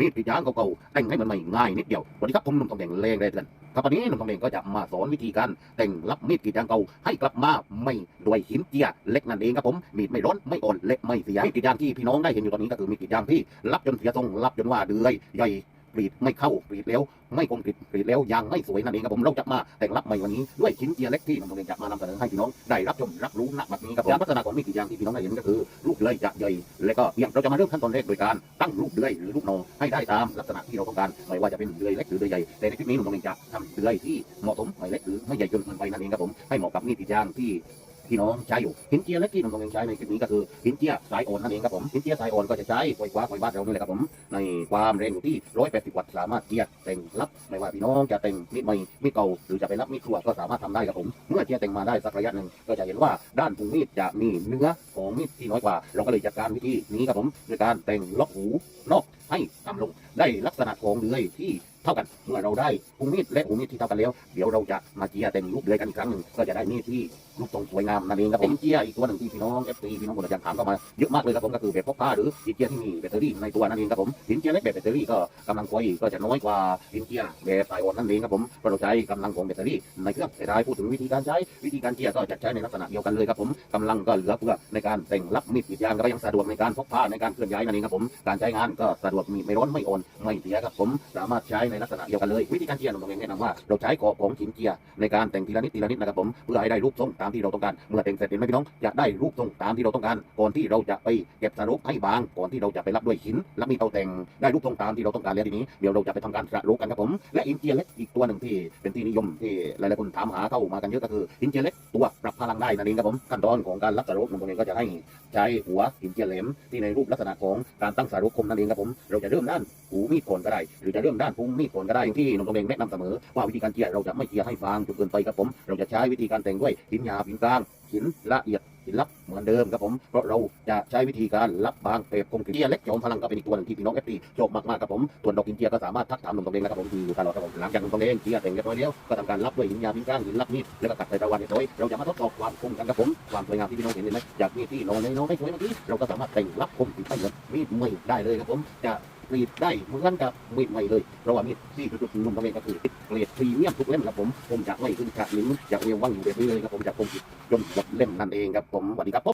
มีดกีดยางเก่าๆแต่งให้มันใหม่ง่ายนิดเดียววันนี้ครับผมหนุ่มทองแดงแรงแรงเดือนครับวันนี้หนุ่มทองแดงก็จะมาสอนวิธีการแต่งรับมีดกีดยางเก่าให้กลับมาไม่ด้วยหินเจียเล็กนั่นเองครับผมมีดไม่ร้อนไม่อ่อนเล็กไม่เสียมีดกีดยางที่พี่น้องได้เห็นอยู่ตอนนี้ก็คือมีดกีดยางที่รับจนเสียทรงรับจนว่าเดือยใหญ่ รีดไม่เข้ากรีดแล้ว ไม่คมกรีดกรีดแล้วยางไม่สวยนั่นเองครับผมเราจะมาแต่งรับใหม่วันนี้ด้วยชิ้นเจียเล็กที่นุ่มทองแดงจะมานำเสนอให้พี่น้องได้รับชมรับรู้ณบัดนี้ครับผมลักษณะของมีกรีดยางที่พี่น้องได้เห็นก็คือลูกเดือยจะใหญ่และก็เอียงเราจะมาเริ่มขั้นตอนแรกโดยการตั้งลูกเดือยหรือลูกนอให้ได้ตามลักษณะที่เราต้องการไม่ว่าจะเป็นเดือยเล็กหรือเดือยใหญ่แต่ในคลิปนี้นุ่มตรงนี้จะทำเดือยที่เหมาะสมไม่เล็กหรือไม่ใหญ่จนเกินไปนั่นเองครับผมให้เหมาะกับมีกรีดยางที่ พี่น้องใช้อยู่หินเจียเล็กที่นุ่มตรงใช้ในคลิปนี้ก็คือหินเจียสายอ่อนนั่นเองครับผมหินเจียสายอ่อนก็จะใช้ไฟฟ้าไฟบ้านเรานี่แหละครับผมในความแรงอยู่ที่ 180 วัตต์สามารถเจียแต่งรับไม่ว่าพี่น้องจะแต่งมีดใหม่มีดเก่าหรือจะไปรับมีดครัวก็สามารถทำได้ครับผมเมื่อเจียแต่งมาได้สักระยะหนึ่งก็จะเห็นว่าด้านพุงมีดจะมีเนื้อของมีดที่น้อยกว่า เราก็เลยจัดการวิธีนี้ครับผมโดยการแต่งล็อกหูนอกให้ต่ำลงได้ลักษณะของเดือยที่เท่ากันเมื่อเราได้พุงมีดและหูมีดที่เท่ากันแล้ว เดี๋ยวเราจะมาเจียแต่งลูกเดือยกันอีกครั้งหนึ่งก็จะได้มีดที่รูปทรงสวยงามนั่นเองครับผมเจียอีกตัวหนึ่งที่พี่น้องเอฟซีพี่น้องคนอาจารย์ถามเข้ามาเยอะมากเลยครับผมก็คือแบบพกพาหรือหินเจียที่มีแบตเตอรี่ในตัวนั่นเองครับผมหินเจียเล็กแบบแบตเตอรี่ก็กำลังไฟก็จะน้อยกว่าหินเจียแบบสายอ่อนนั่นเองครับผมเพราะเราใช้กำลังของแบตเตอรี่ในเครื่องแต่ได้พูดถึงวิธีการใช้วิธีการเจียก็จะใช้ในลักษณะเดียวกันเลยครับผมกำลังก็เหลือเพื่อในการแต่งรับมีดกรีดยางก็ยังสะดวกในการพกพาในการเคลื่อนย้ายนั่นเองครับผมการใช้งานก็สะดวกมีไม่ร้อนไม่อ่อนไม่เสียครับผมสามารถใช้ในลักษณะเดียวกันเลย วิธีการเจียผมต้องแนะนำว่าเราใช้กรอบของหินเจียในการแต่งทีละนิดทีละนิดนะครับผมเพื่อให้ได้รูปทรงตามที่เราต้องการเมื่อแต่งเสร็จเห็นไหมพี่น้องอยากได้รูปทรงตามที่เราต้องการ ก่อนที่เราจะไปเก็บสรุปให้บางก่อนที่เราจะไปรับด้วยหินแล้วมีเตาแต่งได้รูปทรงตามที่เราต้องการแล้วทีนี้เดี๋ยวเราจะไปทำการสรุปกันครับผมและหินเจียเล็กอีกตัวหนึ่งที่เป็นที่นิยมที่หลายๆคนถามหาเข้ามากันเยอะก็คือหินเจียเล็กตัวปรับพลังได้นั่นเองครับผมขั้นตอนของการรับสรุปผมเองก็จะให้ใช้หัวหินเจียแหลมที่ในรูปลักษณะของการตั้งสรุปคมนั่นเองครับผมเราจะเริ่มด้านหูมีดก่อนก็ได้หรือจะเริ่มด้านพุงมีดก่อนก็ได้อย่างที่หนุ่มตรงเองแนะนำเสมอ ว่าวิธีการเจียเราจะไม่เจียให้ฟางจนเกินไปครับผม เราจะใช้วิธีการแต่งด้วยหินหยาบหินกลางหินละเอียดหินลับเหมือนเดิมครับผมเพราะเราจะใช้วิธีการรับบางเปรบคงเจียเล็กจอมพลังก็เป็นอีกตัวหนึ่งที่พี่น้องเอฟซีชอบมากๆครับผมส่วนดอกหินเจียก็สามารถทักถามหนุ่มตรงเองนะครับผมที่อยู่ตลอดครับผมหลังจากหนุ่มตรงเองเจียแต่งเรียบร้อยแล้วก็ทำการรับด้วยหินหยาบหินกลางหินลับมีดแล้วก็ตัดใส่ตะวันเรียบร้อยเราจะมาทดสอบความคมกันครับผมความสวยงามที่พี่น้องเห็นเห็นไหมจากมีดที่นอนในน้องไม่สวยเมื่อกี้เราก็สามารถแต่งรับคมติดไปเหมือนมีดไม่ได้เลยครับผมจะ กรีดได้เหมือนกับมีดใหม่เลยเพราะว่ามีดที่คือจุดนุ่มตรงเองก็คือเกรดพรีเมียมทุกเล่มครับผมผมจะไม่ขึ้นกระลิ้นจะเรียวว่างอยู่แบบนี้เลยครับผมจะคมจนหมดเล่มนั่นเองครับผมสวัสดีครับ